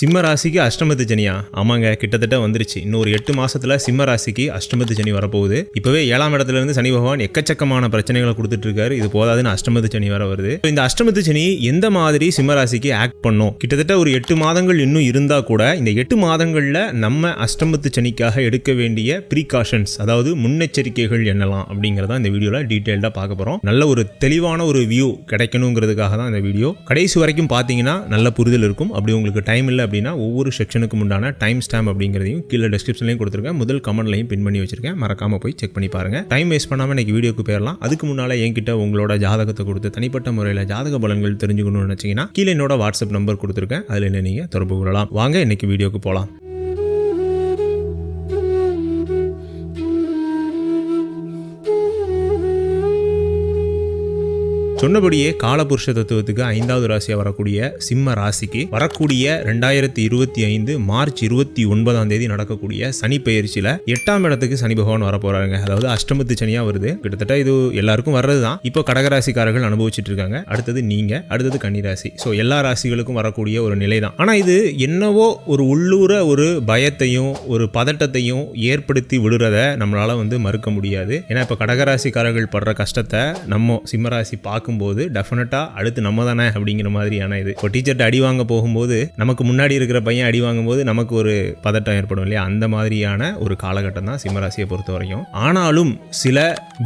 சிம்ம ராசிக்கு அஷ்டமத்து சனியா? ஆமாங்க கிட்டத்தட்ட வந்துருச்சு. இன்னொரு எட்டு மாசத்துல சிம்ம ராசிக்கு அஷ்டமத்து சனி வரப்போகுது. இப்பவே ஏழாம் இடத்துல இருந்து சனி பகவான் எக்கச்சக்கமான பிரச்சனைகளை கொடுத்துட்டு இருக்காரு இது போதாதுன்னு அஷ்டமத்து சனி வர வருது. இந்த அஷ்டமத்து சனி எந்த மாதிரி சிம்ம ராசிக்கு ஆக்ட் பண்ணும்? கிட்டத்தட்ட ஒரு எட்டு மாதங்கள் இன்னும் இருந்தா கூட இந்த எட்டு மாதங்கள்ல நம்ம அஷ்டமத்து சனிக்காக எடுக்க வேண்டிய ப்ரீகாஷன்ஸ் அதாவது முன்னெச்சரிக்கைகள் என்னலாம் அப்படிங்கறத இந்த வீடியோல டீட்டெயில்டா பார்க்க போறோம். நல்ல ஒரு தெளிவான ஒரு வியூ கிடைக்கணுங்கிறதுக்காக தான் இந்த வீடியோ. கடைசி வரைக்கும் பார்த்தீங்கன்னா நல்ல புரிதல் இருக்கும். அப்படி உங்களுக்கு டைம் இல்லை அப்படின்னா ஒவ்வொரு செக்ஷனுக்கும் உண்டான டைம் ஸ்டாம்ப் அப்படிங்கிறதையும் கீழே டிஸ்கிரிப்ஷன்லையும் கொடுத்துருக்கேன். முதல் கமெண்ட்லையும் பின் பண்ணி வச்சிருக்கேன். மறக்காம போய் செக் பண்ணி பாருங்க. டைம் வேஸ்ட் பண்ணாமல் இன்னைக்கு வீடியோக்கு போயிடலாம். அதுக்கு முன்னால் என்கிட்ட உங்களோட ஜாதகத்தை கொடுத்து தனிப்பட்ட முறையில் ஜாதக பலன்கள் தெரிஞ்சுக்கணும்னு நினைச்சீங்கன்னா கீழே என்னோட வாட்ஸ்அப் நம்பர் கொடுத்துருக்கேன். அதில் என்ன நீங்கள் தொடர்பு கொள்ளலாம். வாங்க இன்னைக்கு வீடியோக்கு போகலாம் சொன்னபடியே காலபுருஷ தத்துவத்துக்கு ஐந்தாவது ராசியாக வரக்கூடிய சிம்ம ராசிக்கு வரக்கூடிய ரெண்டாயிரத்தி இருபத்தி ஐந்து மார்ச் இருபத்தி ஒன்பதாம் தேதி நடக்கக்கூடிய சனி பயிற்சியில எட்டாம் இடத்துக்கு சனி பகவான் வர போறாங்க அதாவது அஷ்டமத்து சனியா வருது. கிட்டத்தட்ட இது எல்லாருக்கும் வர்றது தான் இப்போ கடகராசிக்காரர்கள் அனுபவிச்சுட்டு இருக்காங்க. அடுத்தது நீங்க அடுத்தது கன்னிராசி. ஸோ எல்லா ராசிகளுக்கும் வரக்கூடிய ஒரு நிலை தான் ஆனால் இது என்னவோ ஒரு உள்ளூர ஒரு பயத்தையும் ஒரு பதட்டத்தையும் ஏற்படுத்தி விடுறத நம்மளால வந்து மறுக்க முடியாது. ஏன்னா இப்போ கடகராசிக்காரர்கள் படுற கஷ்டத்தை நம்ம சிம்மராசி இருக்கும்போது டெஃபினட்டாக அடுத்து நம்ம தானே அப்படிங்கிற மாதிரியான இது. இப்போ டீச்சர்கிட்ட அடி வாங்க போகும்போது நமக்கு முன்னாடி இருக்கிற பையன் அடி வாங்கும்போது நமக்கு ஒரு பதட்டம் ஏற்படும் இல்லையா? அந்த மாதிரியான ஒரு காலகட்டம் தான் சிம்மராசியை பொறுத்த வரைக்கும் ஆனாலும் சில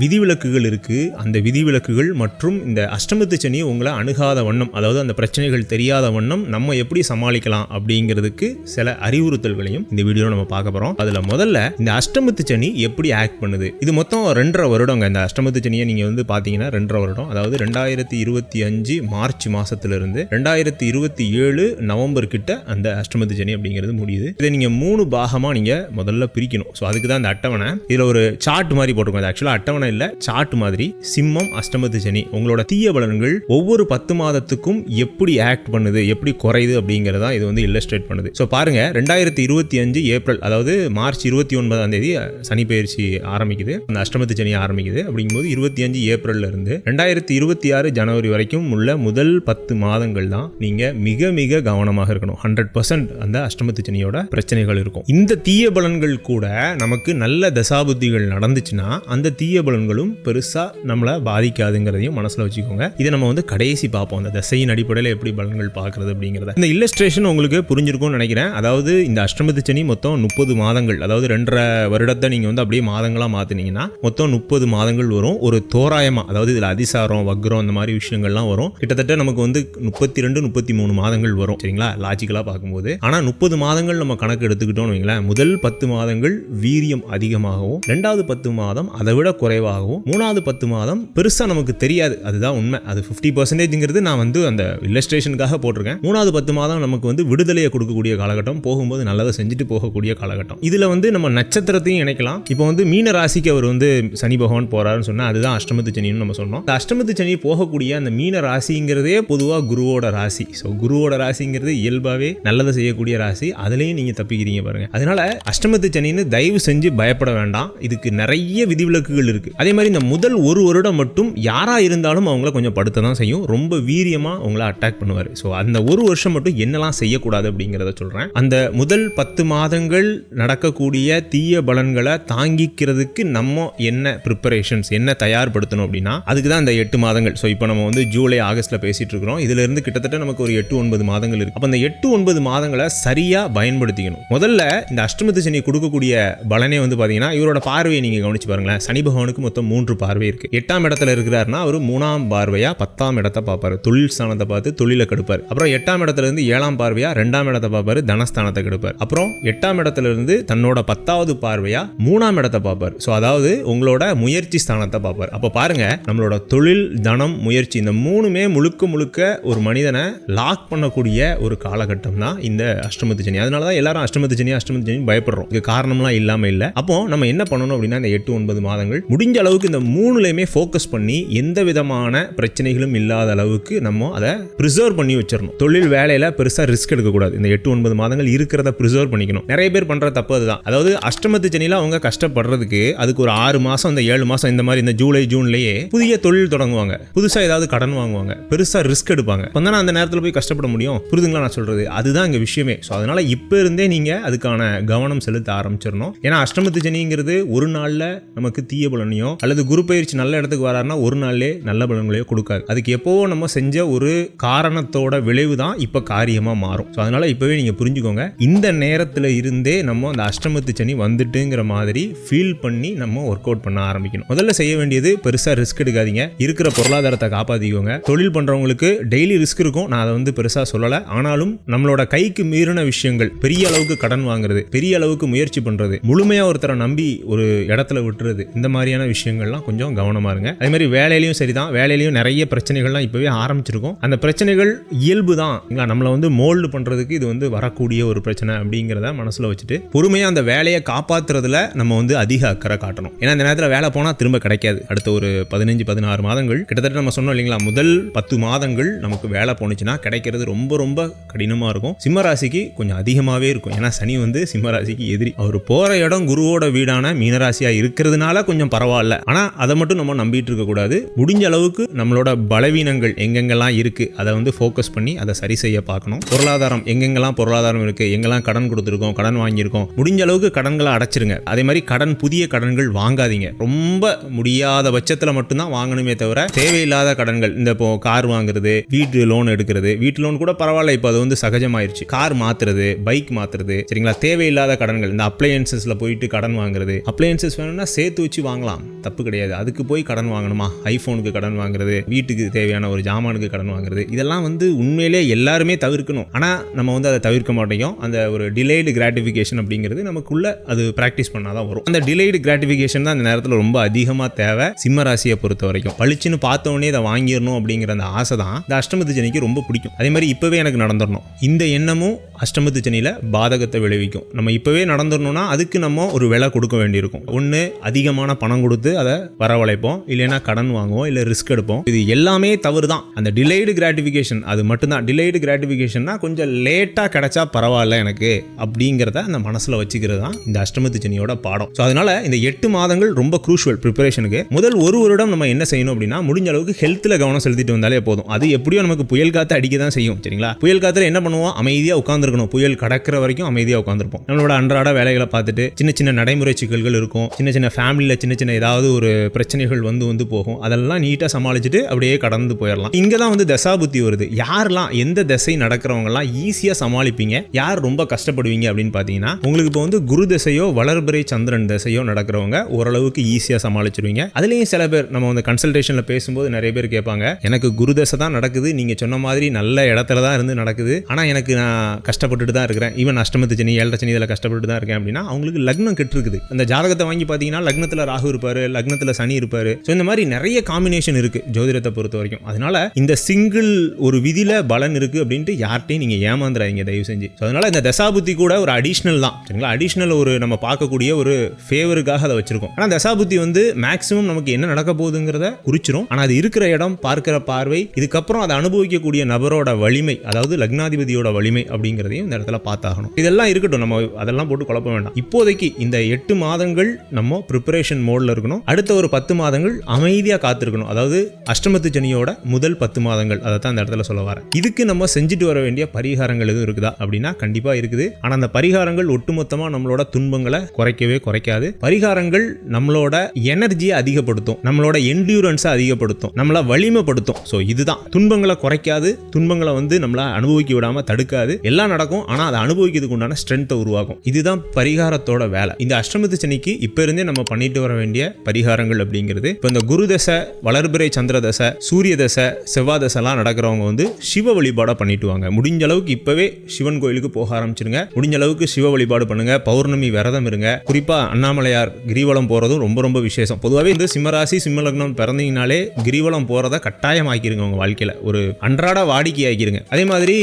விதிவிலக்குகள் இருக்குது அந்த விதிவிலக்குகள் மற்றும் இந்த அஷ்டமத்து சனி உங்களை அணுகாத வண்ணம் அதாவது அந்த பிரச்சனைகள் தெரியாத வண்ணம் நம்ம எப்படி சமாளிக்கலாம் அப்படிங்கிறதுக்கு சில அறிவுறுத்தல்களையும் இந்த வீடியோவில் நம்ம பார்க்க போகிறோம் அதில் முதல்ல இந்த அஷ்டமத்து சனி எப்படி ஆக்ட் பண்ணுது? இது மொத்தம் ரெண்டரை வருடங்க. இந்த அஷ்டமத்து சனியை நீங்கள் வந்து பார்த்தீங்கன்னா ரெண்டரை வருடம் அதாவது ரெண்டு ரெண்டாயிரத்தி இருபத்தி அஞ்சு மார்ச் மாசத்திலிருந்து ரெண்டாயிரத்தி இருபத்தி ஏழு நவம்பர் கிட்ட அந்த அஷ்டமத்து ஜனி அப்படிங்கிறது முடியுது. இதை நீங்க மூணு பாகமா நீங்க முதல்ல பிரிக்கணும். ஸோ அதுக்கு தான் அந்த அட்டவணை. இதுல ஒரு சார்ட் மாதிரி போட்டிருக்கோம். ஆக்சுவலா ஆக்சுவலாக அட்டவணை இல்ல. சார்ட் மாதிரி சிம்மம் அஷ்டமத்து ஜனி உங்களோட தீய பலன்கள் ஒவ்வொரு பத்து மாதத்துக்கும் எப்படி ஆக்ட் பண்ணுது எப்படி குறையுது அப்படிங்கிறதா இது வந்து இல்லஸ்ட்ரேட் பண்ணுது. ஸோ பாருங்க. ரெண்டாயிரத்தி இருபத்தி அஞ்சு ஏப்ரல் அதாவது மார்ச் இருபத்தி ஒன்பதாம் தேதி சனி பயிற்சி ஆரம்பிக்குது. அந்த அஷ்டமத்து சனி ஆரம்பிக்குது. அப்படிங்கும்போது இருபத்தி அஞ்சு ஏப்ரல்ல இருந்து ரெண்டாயிரத்தி இருபத்தி ஆறு ஜனவரி வரைக்கும் உள்ள முதல் பத்து மாதங்கள் தான் நீங்க மிக மிக கவனமாக இருக்கணும். ஹண்ட்ரட் பர்சன்ட் அந்த அஷ்டமத்து சனியோட பிரச்சனைகள் இருக்கும். இந்த தீய பலன்கள் கூட நமக்கு நல்ல தசாபுத்திகள் நடந்துச்சுன்னா அந்த தீய பலன்களும் பெருசா நம்மளை பாதிக்காதுங்கிறதையும் மனசுல வச்சுக்கோங்க. இதை நம்ம வந்து கடைசி பார்ப்போம். அந்த தசையின் அடிப்படையில் எப்படி பலன்கள் பார்க்கறது அப்படிங்கிறத. இந்த இல்லஸ்ட்ரேஷன் உங்களுக்கு புரிஞ்சிருக்கும்னு நினைக்கிறேன். அதாவது இந்த அஷ்டமத்து சனி மொத்தம் முப்பது மாதங்கள் அதாவது ரெண்டரை வருடத்தை நீங்க வந்து அப்படியே மாதங்களா மாத்தினீங்கன்னா மொத்தம் முப்பது மாதங்கள் வரும். ஒரு தோராயமா அதாவது இதுல அதிசாரம் வக்ரம் அந்த மாதிரி விஷயங்கள்லாம் வரும். கிட்டத்தட்ட நமக்கு வந்து முப்பத்தி ரெண்டு முப்பத்தி மூணு மாதங்கள் வரும். சரிங்களா? லாஜிக்கலாக பார்க்கும்போது. ஆனால் முப்பது மாதங்கள் நம்ம கணக்கு எடுத்துக்கிட்டோம்னு வைங்களேன். முதல் பத்து மாதங்கள் வீரியம் அதிகமாகவும் ரெண்டாவது பத்து மாதம் அதை விட குறைவாகவும் மூணாவது பத்து மாதம் பெருசாக நமக்கு தெரியாது. அதுதான் உண்மை. அது ஃபிஃப்டி பர்சன்டேஜ்ங்கிறது நான் வந்து அந்த இல்லஸ்ட்ரேஷனுக்காக போட்டிருக்கேன். மூணாவது பத்து மாதம் நமக்கு வந்து விடுதலையை கொடுக்கக்கூடிய காலகட்டம் போகும்போது நல்லதை செஞ்சுட்டு போகக்கூடிய காலகட்டம். இதில் வந்து நம்ம நட்சத்திரத்தையும் இணைக்கலாம். இப்போ வந்து மீன ராசிக்கு அவர் வந்து சனி பகவான் போறாருன்னு சொன்னால் அதுதான் அஷ்டமத்து சனின்னு நம்ம சொன்னோம். அஷ்டமத்து சனி போகக்கூடிய அந்த மீன ராசிங்கிறதே பொதுவாக குருவோட ராசி. ஸோ குருவோட ராசிங்கிறது இயல்பாகவே நல்லதை செய்யக்கூடிய ராசி. அதுலேயும் நீங்கள் தப்பிக்கிறீங்க பாருங்கள் அதனால அஷ்டமத்து சனின்னு தயவு செஞ்சு பயப்பட வேண்டாம். இதுக்கு நிறைய விதிவிலக்குகள் இருக்குது அதே மாதிரி இந்த முதல் ஒரு வருடம் மட்டும் யாராக இருந்தாலும் அவங்கள கொஞ்சம் படுத்த தான் செய்யும். ரொம்ப வீரியமாக அவங்கள அட்டாக் பண்ணுவார். ஸோ அந்த ஒரு வருஷம் மட்டும் என்னெல்லாம் செய்யக்கூடாது அப்படிங்கிறத சொல்கிறேன் அந்த முதல் பத்து மாதங்கள் நடக்கக்கூடிய தீய பலன்களை தாங்கிக்கிறதுக்கு நம்ம என்ன ப்ரிப்பரேஷன்ஸ் என்ன தயார்படுத்தணும் அப்படின்னா அதுக்கு தான் இந்த எட்டு மாதங்கள். ஸோ இப்போ நம்ம வந்து ஜூலை ஆகஸ்ட்டில் பேசிகிட்டு இருக்கிறோம் இதுல இருந்து கிட்டத்தட்ட நமக்கு ஒரு எட்டு ஒன்பது மாதங்கள் இருக்குது அப்போ அந்த எட்டு ஒன்பது மாதங்களை சரியாக பயன்படுத்திக்கணும். முதல்ல இந்த அஷ்டமத்து சனி கொடுக்கக்கூடிய பலனே வந்து பார்த்தீங்கன்னா இவரோட பார்வையை நீங்கள் கவனிச்சு பாருங்களேன். சனி பகவானுக்கு மொத்தம் மூன்று பார்வை இருக்குது எட்டாம் இடத்துல இருக்கிறாருன்னா அவர் மூணாம் பார்வையாக பத்தாம் இடத்தை பார்ப்பார். தொழில் ஸ்தானத்தை பார்த்து தொழிலை கெடுப்பார். அப்புறம் எட்டாம் இடத்துல இருந்து ஏழாம் பார்வையாக ரெண்டாம் இடத்தை பார்ப்பார். தனஸ்தானத்தை கெடுப்பார். அப்புறம் எட்டாம் இடத்துல இருந்து தன்னோட பத்தாவது பார்வையாக மூணாம் இடத்தை பார்ப்பார். ஸோ அதாவது உங்களோட முயற்சி ஸ்தானத்தை பார்ப்பார். அப்போ பாருங்க நம்மளோட தொழில் தன தனம் முயற்சி இந்த மூணுமே முழுக்க முழுக்க ஒரு மனிதனை லாக் பண்ணக்கூடிய ஒரு காலகட்டம் தான் இந்த அஷ்டமத்து சனி. அதனால தான் எல்லாரும் அஷ்டமத்து சனி அஷ்டமத்து சனி பயப்படுறோம். இது காரணம்லாம் இல்லாமல் இல்லை. அப்போ நம்ம என்ன பண்ணணும் அப்படின்னா இந்த எட்டு ஒன்பது மாதங்கள் முடிஞ்ச அளவுக்கு இந்த மூணுலையுமே ஃபோக்கஸ் பண்ணி எந்த விதமான பிரச்சனைகளும் இல்லாத அளவுக்கு நம்ம அதை ப்ரிசர்வ் பண்ணி வச்சிடணும். தொழில் வேலையில பெருசாக ரிஸ்க் எடுக்கக்கூடாது. இந்த எட்டு ஒன்பது மாதங்கள் இருக்கிறத ப்ரிசர்வ் பண்ணிக்கணும். நிறைய பேர் பண்ற தப்பு அதுதான். அதாவது அஷ்டமத்து சனியில் அவங்க கஷ்டப்படுறதுக்கு அதுக்கு ஒரு ஆறு மாதம் இந்த ஏழு மாதம் இந்த மாதிரி இந்த ஜூலை ஜூன்லேயே புதிய தொழில் தொடங்குவாங்க. புதுசாக ஏதாவது கடன் வாங்குவாங்க பெருசாக ரிஸ்க் எடுப்பாங்க. அப்போ அந்த நேரத்தில் போய் கஷ்டப்பட முடியும்? புரிதுங்களா நான் சொல்கிறது அதுதான் இங்கே விஷயமே. ஸோ அதனால் இப்போ இருந்தே நீங்கள் அதுக்கான கவனம் செலுத்த ஆரம்பிச்சிடணும். ஏன்னா அஷ்டமத்து சனிங்கிறது ஒரு நாளில் நமக்கு தீய பலனையோ அல்லது குரு பயிற்சி நல்ல இடத்துக்கு வராருன்னா ஒரு நாள்லே நல்ல பலன்களையோ கொடுக்காது. அதுக்கு எப்போவோ நம்ம செஞ்ச ஒரு காரணத்தோட விளைவு தான் இப்போ காரியமாக மாறும். ஸோ அதனால் இப்போவே நீங்கள் புரிஞ்சுக்கோங்க. இந்த நேரத்தில் இருந்தே நம்ம அந்த அஷ்டமத்து சனி வந்துட்டுங்கிற மாதிரி ஃபீல் பண்ணி நம்ம ஒர்க் அவுட் பண்ண ஆரம்பிக்கணும். முதல்ல செய்ய வேண்டியது பெருசாக ரிஸ்க் எடுக்காதீங்க. இருக்கிற பொருள் பொருளாதாரத்தை காப்பாற்றிக்கோங்க தொழில் பண்ணுறவங்களுக்கு டெய்லி ரிஸ்க் இருக்கும். நான் அதை வந்து பெருசாக சொல்லலை. ஆனாலும் நம்மளோட கைக்கு மீறின விஷயங்கள் பெரிய அளவுக்கு கடன் வாங்குறது பெரிய அளவுக்கு முயற்சி பண்ணுறது முழுமையாக ஒருத்தரை நம்பி ஒரு இடத்துல விட்டுறது இந்த மாதிரியான விஷயங்கள்லாம் கொஞ்சம் கவனமாக இருங்க. அதே மாதிரி வேலையிலையும் சரிதான். வேலையிலையும் நிறைய பிரச்சனைகள்லாம் இப்போவே ஆரம்பிச்சிருக்கும். அந்த பிரச்சனைகள் இயல்பு தான் நம்மளை வந்து மோல்டு பண்ணுறதுக்கு இது வந்து வரக்கூடிய ஒரு பிரச்சனை அப்படிங்கிறத மனசில் வச்சுட்டு பொறுமையாக அந்த வேலையை காப்பாற்றுறதுல நம்ம வந்து அதிக அக்கறை காட்டணும். ஏன்னா இந்த நேரத்தில் வேலை போனால் திரும்ப கிடைக்காது. அடுத்த ஒரு பதினஞ்சு பதினாறு மாதங்கள் கிட்டத்தட்ட நம்ம சொன்னோம் இல்லைங்களா முதல் பத்து மாதங்கள் நமக்கு வேலை போணுச்சுன்னா கிடைக்கிறது ரொம்ப ரொம்ப கடினமாக இருக்கும். சிம்மராசிக்கு கொஞ்சம் அதிகமாகவே இருக்கும். ஏன்னா சனி வந்து சிம்மராசிக்கு எதிரி. அவர் போகிற இடம் குருவோட வீடான மீனராசியாக இருக்கிறதுனால கொஞ்சம் பரவாயில்ல. ஆனால் அதை மட்டும் நம்ம நம்பிட்டு இருக்கக்கூடாது முடிஞ்ச அளவுக்கு நம்மளோட பலவீனங்கள் எங்கெங்கெல்லாம் இருக்குது அதை வந்து ஃபோக்கஸ் பண்ணி அதை சரி செய்ய பார்க்கணும். பொருளாதாரம் எங்கெங்கெல்லாம் பொருளாதாரம் இருக்குது எங்கெல்லாம் கடன் கொடுத்துருக்கோம் கடன் வாங்கியிருக்கோம் முடிஞ்ச அளவுக்கு கடன்களை அடைச்சிருங்க. அதே மாதிரி கடன் புதிய கடன்கள் வாங்காதீங்க. ரொம்ப முடியாத பட்சத்தில் மட்டும்தான் வாங்கணுமே தவிர தேவையில்லாத கடன்கள். இந்த இப்போ கார் வாங்குறது வீட்டு லோன் எடுக்கிறது வீட்டு லோன் கூட பரவாயில்ல. இப்போ அது வந்து சகஜமாயிருச்சு. கார் மாத்துறது பைக் மாத்துறது சரிங்களா? தேவையில்லாத கடன்கள். இந்த அப்ளையன்சஸ்ல போயிட்டு கடன் வாங்குறது. அப்ளையன்சஸ் வேணும்னா சேர்த்து வச்சு வாங்கலாம். தப்பு கிடையாது. அதுக்கு போய் கடன் வாங்கணுமா? ஐஃபோனுக்கு கடன் வாங்குறது வீட்டுக்கு தேவையான ஒரு ஜாமானுக்கு கடன் வாங்குறது. இதெல்லாம் வந்து உண்மையிலே எல்லாருமே தவிர்க்கணும். ஆனால் நம்ம வந்து அதை தவிர்க்க மாட்டேங்கும் அந்த ஒரு டிலேடு கிராட்டிஃபிகேஷன் அப்படிங்கிறது நமக்குள்ள அது ப்ராக்டிஸ் பண்ணாதான் வரும். அந்த டிலேடு கிராட்டிஃபிகேஷன் தான் அந்த நேரத்தில் ரொம்ப அதிகமாக தேவை. சிம்ம ராசியை பொறுத்த வரைக்கும் பளிச்சுன்னு பார்த்து பார்த்தோன்னே இதை வாங்கிடணும் அப்படிங்கிற அந்த ஆசை தான் இந்த அஷ்டமத்து சனிக்கு ரொம்ப பிடிக்கும். அதே மாதிரி இப்போவே எனக்கு நடந்துடணும். இந்த எண்ணமும் அஷ்டமத்து சனியில் பாதகத்தை விளைவிக்கும். நம்ம இப்போவே நடந்துடணும்னா அதுக்கு நம்ம ஒரு விலை கொடுக்க வேண்டியிருக்கும். ஒன்று அதிகமான பணம் கொடுத்து அதை வரவழைப்போம். இல்லைன்னா கடன் வாங்குவோம் இல்லை ரிஸ்க் எடுப்போம். இது எல்லாமே தவறு தான் அந்த டிலேடு கிராட்டிஃபிகேஷன் அது மட்டும்தான். டிலேடு கிராட்டிஃபிகேஷன்னா கொஞ்சம் லேட்டாக கிடைச்சா பரவாயில்ல எனக்கு அப்படிங்கிறத அந்த மனசில் வச்சுக்கிறது தான் இந்த அஷ்டமத்து சனியோட பாடம். ஸோ அதனால இந்த எட்டு மாதங்கள் ரொம்ப குரூஷுவல் ப்ரிப்பரேஷனுக்கு முதல் ஒரு வருடம் நம்ம என்ன செய்யணும் அப்படின்னா முடிஞ்ச அளவுக்கு ஹெல்த்தில் கவனம் செலுத்திட்டு வந்தாலே போதும். அது எப்படியோ நமக்கு புயல் காற்று அடிக்க தான் செய்யும் சரிங்களா? புயல் காத்துல என்ன பண்ணுவோம்? அமைதியாக உட்காந்துருக்கணும் புயல் கடக்கிற வரைக்கும் அமைதியாக உட்காந்துருப்போம் நம்மளோட அன்றாட வேலைகளை பார்த்துட்டு சின்ன சின்ன நடைமுறை சிக்கல்கள் இருக்கும். சின்ன சின்ன ஃபேமிலியில் சின்ன சின்ன ஏதாவது ஒரு பிரச்சனைகள் வந்து வந்து போகும். அதெல்லாம் நீட்டாக சமாளிச்சுட்டு அப்படியே கடந்து போயிடலாம். இங்கே தான் வந்து தசாபுத்தி வருது. யாரெல்லாம் எந்த திசை நடக்கிறவங்கலாம் ஈஸியாக சமாளிப்பீங்க? யார் ரொம்ப கஷ்டப்படுவீங்க அப்படின்னு பார்த்தீங்கன்னா உங்களுக்கு இப்போ வந்து குரு திசையோ வளர்பிறை சந்திரன் திசையோ நடக்கிறவங்க ஓரளவுக்கு ஈஸியாக சமாளிச்சிருவீங்க. அதுலேயும் சில பேர் நம்ம வந்து கன்சல்டேஷனில் பேசும்போது நிறைய பேர் கேட்பாங்க எனக்கு குரு தசை தான் நடக்குது நீங்கள் சொன்ன மாதிரி நல்ல இடத்துல தான் இருந்து நடக்குது. ஆனால் எனக்கு நான் கஷ்டப்பட்டுட்டு தான் இருக்கிறேன். ஈவன் அஷ்டமத்து சனி ஏழரை சனி இதில் கஷ்டப்பட்டு தான் இருக்கேன் அப்படின்னா அவங்களுக்கு லக்னம் கெட்டிருக்குது. அந்த ஜாதகத்தை வாங்கி பார்த்தீங்கன்னா லக்னத்தில் ராகு இருப்பார் லக்னத்தில் சனி இருப்பார். ஸோ இந்த மாதிரி நிறைய காம்பினேஷன் இருக்குது ஜோதிடத்தை பொறுத்த வரைக்கும். அதனால இந்த சிங்கிள் ஒரு விதியில் பலன் இருக்குது அப்படின்ட்டு யார்ட்டையும் நீங்கள் ஏமாந்துறாங்க தயவு செஞ்சு. ஸோ அதனால இந்த தசாபுத்தி கூட ஒரு அடிஷ்னல் தான். சரிங்களா? அடிஷ்னல் ஒரு நம்ம பார்க்கக்கூடிய ஒரு ஃபேவருக்காக அதை வச்சிருக்கோம். ஆனால் தசாபுத்தி வந்து மேக்ஸிமம் நமக்கு என்ன நடக்க போகுதுங்கிறத குறிச்சிரும். ஆனால் அது இருக்கிற இடம் பார்க்கிற பார்வை இதுக்கப்புறம் அதை அனுபவிக்கக்கூடிய நபரோட வலிமை அதாவது லக்னாதிபதியோட வலிமை அப்படிங்கிறதையும் இந்த இடத்துல பார்த்தாகணும். இதெல்லாம் இருக்கட்டும் நம்ம அதெல்லாம் போட்டு குழப்ப வேண்டாம். இப்போதைக்கு இந்த எட்டு மாதங்கள் நம்ம ப்ரிப்பரேஷன் மோடில் இருக்கணும். அடுத்த ஒரு பத்து மாதங்கள் அமைதியாக காத்திருக்கணும். அதாவது அஷ்டமத்து சனியோட முதல் பத்து மாதங்கள் அதை தான் இந்த இடத்துல சொல்ல வரேன். இதுக்கு நம்ம செஞ்சுட்டு வர வேண்டிய பரிகாரங்கள் எதுவும் இருக்குதா? அப்படின்னா கண்டிப்பாக இருக்குது. ஆனால் அந்த பரிகாரங்கள் ஒட்டுமொத்தமாக நம்மளோட துன்பங்களை குறைக்கவே குறைக்காது. பரிகாரங்கள் நம்மளோட எனர்ஜியை அதிகப்படுத்தும். நம்மளோட என்டியூரன்ஸை அதிகப்படுத்தும். நம்மளை வலிமைப்படுத்தும். ஸோ இதுதான். துன்பங்களை குறைக்காது துன்பங்களை வந்து நம்மளை அனுபவிக்க விடாமல் தடுக்காது. எல்லாம் நடக்கும் ஆனால் அதை அனுபவிக்கிறதுக்கு உண்டான ஸ்ட்ரென்த்தை உருவாகும் இதுதான் பரிகாரத்தோட வேலை. இந்த அஷ்டமத்து சனிக்கு இப்போ இருந்தே நம்ம பண்ணிட்டு வர வேண்டிய பரிகாரங்கள் அப்படிங்கிறது. இப்போ இந்த குரு தசை வளர்பிறை சந்திர தசை சூரிய தசை செவ்வாய் தசைலாம் நடக்கிறவங்க வந்து சிவ வழிபாடாக பண்ணிட்டு வாங்க. முடிஞ்ச அளவுக்கு இப்போவே சிவன் கோயிலுக்கு போக ஆரம்பிச்சிருங்க. முடிஞ்ச அளவுக்கு சிவ வழிபாடு பண்ணுங்க. பௌர்ணமி விரதம் இருங்க. குறிப்பாக அண்ணாமலையார் கிரிவலம் போகிறதும் ரொம்ப ரொம்ப விசேஷம். பொதுவாகவே இந்த சிம்மராசி சிம்மலக்னம் பிறந்தீங்கனாலே கிரிவலம் போகிறத கட்டாயமாக்கிருங்க உங்கள் வாழ்க்கையில். ஒரு அன்றாட வாடிக்கையாகிருங்க அதே மாதிரி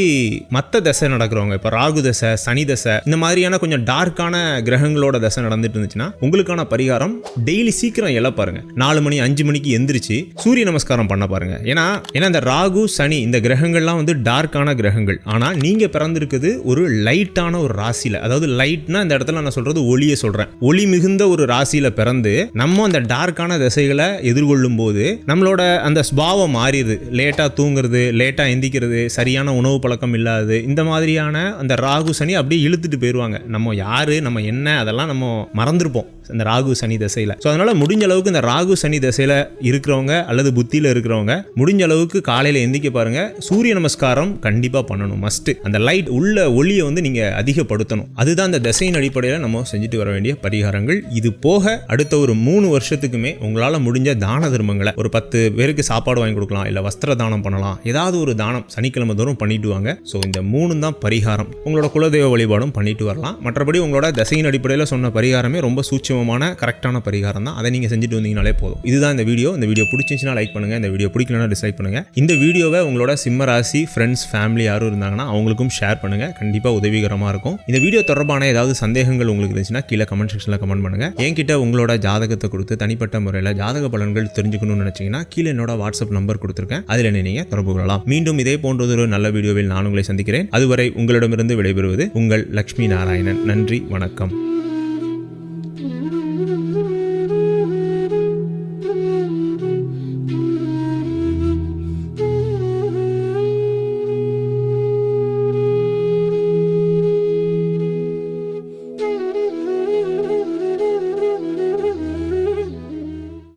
மற்ற தசை நடக்கிறவங்க இப்போ ராகு தசை சனி தசை இந்த மாதிரியான கொஞ்சம் டார்க்கான கிரகங்களோட தசை நடந்துட்டு இருந்துச்சுன்னா உங்களுக்கான பரிகாரம் டெய்லி சீக்கிரம் எழ பாருங்க. நாலு மணி அஞ்சு மணிக்கு எந்திரிச்சு சூரிய நமஸ்காரம் பண்ண பாருங்க. ஏன்னா ஏன்னா இந்த ராகு சனி இந்த கிரகங்கள்லாம் வந்து டார்க்கான கிரகங்கள். ஆனால் நீங்க பிறந்திருக்குது ஒரு லைட்டான ஒரு ராசியில. அதாவது லைட்னா இந்த இடத்துல நான் சொல்றது ஒளியை சொல்றேன். ஒளி மிகுந்த ஒரு ராசியில பிறந்து நம்ம அந்த டார்க்கான திசைகளை எதிர்கொள்ளும் போது நம்மளோட நம்மளோட அந்த ஸ்பாவம் மாறிடுது. லேட்டாக தூங்குறது லேட்டாக எந்திக்கிறது சரியான உணவு பழக்கம் இல்லாது இந்த மாதிரியான அந்த ராகு சனி அப்படியே இழுத்துட்டு போயிடுவாங்க நம்ம யார் நம்ம என்ன அதெல்லாம் நம்ம மறந்துருப்போம். இந்த ராகு சனி தசையில். ஸோ அதனால் முடிஞ்ச அளவுக்கு இந்த ராகு சனி தசையில் இருக்கிறவங்க அல்லது புத்தியில் இருக்கிறவங்க முடிஞ்ச அளவுக்கு காலையில் எந்திக்க பாருங்கள் சூரிய நமஸ்காரம் கண்டிப்பாக பண்ணணும் மஸ்ட்டு அந்த லைட் உள்ள ஒளியை வந்து நீங்கள் அதிகப்படுத்தணும். அதுதான் அந்த தசையின் அடிப்படையில் நம்ம செஞ்சுட்டு வர வேண்டிய பரிகாரங்கள். இது போக அடுத்த ஒரு மூணு வருஷத்துக்குமே உங்களால் முடிஞ்ச தான தர்மங்களை ஒரு பத்து பேருக்கு சாப்பாடு வாங்கி கொடுக்கலாம் இல்லை வஸ்திர தானம் பண்ணலாம். ஏதாவது ஒரு தானம் சனிக்கிழமை தோறும் பண்ணிட்டு வாங்க. ஸோ இந்த மூணு தான் பரிகாரம். உங்களோட குலதெய்வ வழிபாடும் பண்ணிட்டு வரலாம். மற்றபடி உங்களோட தசையின் அடிப்படையில் சொன்ன பரிகாரமே ரொம்ப சூட்சமமான கரெக்டான பரிகாரம் தான். அதை நீங்கள் செஞ்சுட்டு வந்தீங்கனாலே போதும். இதுதான் இந்த வீடியோ. இந்த வீடியோ பிடிச்சிருந்துச்சுன்னா லைக் பண்ணுங்கள் இந்த வீடியோ பிடிக்கலன்னா டிஸ்லைக் பண்ணுங்கள் இந்த வீடியோவை உங்களோட சிம்ம ராசி ஃப்ரெண்ட்ஸ் ஃபேமிலி யாரும் இருந்தாங்கன்னா அவங்களுக்கும் ஷேர் பண்ணுங்கள் கண்டிப்பாக உதவிகரமாக இருக்கும். இந்த வீடியோ தொடர்பான ஏதாவது சந்தேகங்கள் உங்களுக்கு இருந்துச்சுன்னா கீழே கமெண்ட் செக்ஷனில் கமெண்ட் பண்ணுங்கள் என்கிட்ட உங்களோட ஜாதகத்தை கொடுத்து தனிப்பட்ட முறையில் ஜாதக பலன்கள் தெரிஞ்சுக்கணும்னு நினச்சிங்கன்னா கீழே என்னோட வாட்ஸ்அப் நம்பர் கொடுத்துருக்கேன். அதில் என்னை நீங்கள் தொடர்பு கொள்ளலாம். மீண்டும் இதே போன்ற ஒரு நல்ல வீடியோவில் நான் உங்களை சந்திக்கிறேன். அதுவரை உங்களிடமிருந்து விடைபெறுவது உங்கள் லக்ஷ்மி நாராயணன். நன்றி வணக்கம்.